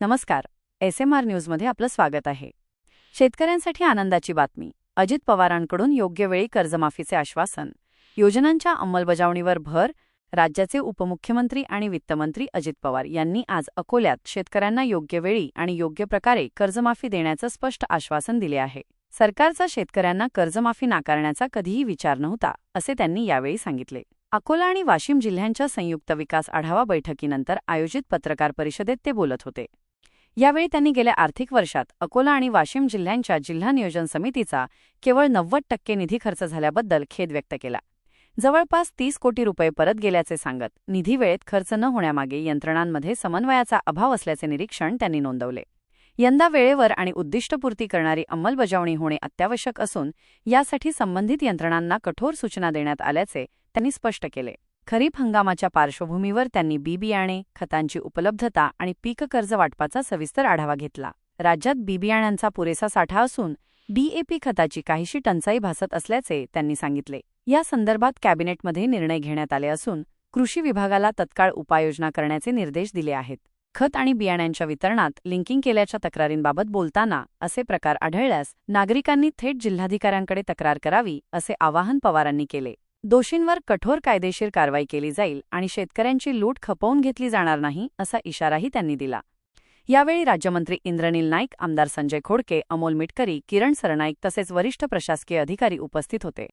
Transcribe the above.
नमस्कार. S M R न्यूजमध्ये आपलं स्वागत आहे. शेतकऱ्यांसाठी आनंदाची बातमी. अजित पवारांकडून योग्य वेळी कर्जमाफीचे आश्वासन. योजनांच्या अंमलबजावणीवर भर. राज्याचे उपमुख्यमंत्री आणि वित्तमंत्री अजित पवार यांनी आज अकोल्यात शेतकऱ्यांना योग्य वेळी आणि योग्य प्रकारे कर्जमाफी देण्याचं स्पष्ट आश्वासन दिले आहे. सरकारचा शेतकऱ्यांना कर्जमाफी नाकारण्याचा कधीही विचार नव्हता असे त्यांनी यावेळी सांगितले. अकोला आणि वाशिम जिल्ह्यांच्या संयुक्त विकास आढावा बैठकीनंतर आयोजित पत्रकार परिषदेत ते बोलत होते. यावेळी त्यांनी गेल्या आर्थिक वर्षात अकोला आणि वाशिम जिल्ह्यांच्या जिल्हा नियोजन समितीचा केवळ नव्वद टक्के निधी खर्च झाल्याबद्दल खेद व्यक्त केला. जवळपास तीस कोटी रुपये परत गेल्याचे सांगत निधी वेळेत खर्च न होण्यामागे यंत्रणांमध्ये समन्वयाचा अभाव असल्याचे निरीक्षण त्यांनी नोंदवले. यंदा वेळेवर आणि उद्दिष्टपूर्ती करणारी अंमलबजावणी होणे अत्यावश्यक असून यासाठी संबंधित यंत्रणांना कठोर सूचना देण्यात आल्याचे त्यांनी स्पष्ट केले. खरीप हंगामाच्या पार्श्वभूमीवर त्यांनी बी बियाणे खतांची उपलब्धता आणि पीक कर्ज वाटपाचा सविस्तर आढावा घेतला. राज्यात बी बियाण्यांचा पुरेसा साठा असून डीएपी खताची काहीशी टंचाई भासत असल्याचे त्यांनी सांगितले. या संदर्भात कॅबिनेटमध्ये निर्णय घेण्यात आले असून कृषी विभागाला तत्काळ उपाययोजना करण्याचे निर्देश दिले आहेत. खत आणि बियाण्यांच्या वितरणात लिंकिंग केल्याच्या तक्रारींबाबत बोलताना असे प्रकार आढळल्यास नागरिकांनी थेट जिल्हाधिकाऱ्यांकडे तक्रार करावी असे आवाहन पवारांनी केले. दोषींवर कठोर कायदेशीर कारवाई केली जाईल आणि शेतकऱ्यांची लूट खपवून घेतली जाणार नाही असा इशाराही त्यांनी दिला. यावेळी राज्यमंत्री इंद्रनील नाईक आमदार संजय खोडके अमोल मिटकरी किरण सरनाईक तसेच वरिष्ठ प्रशासकीय अधिकारी उपस्थित होते.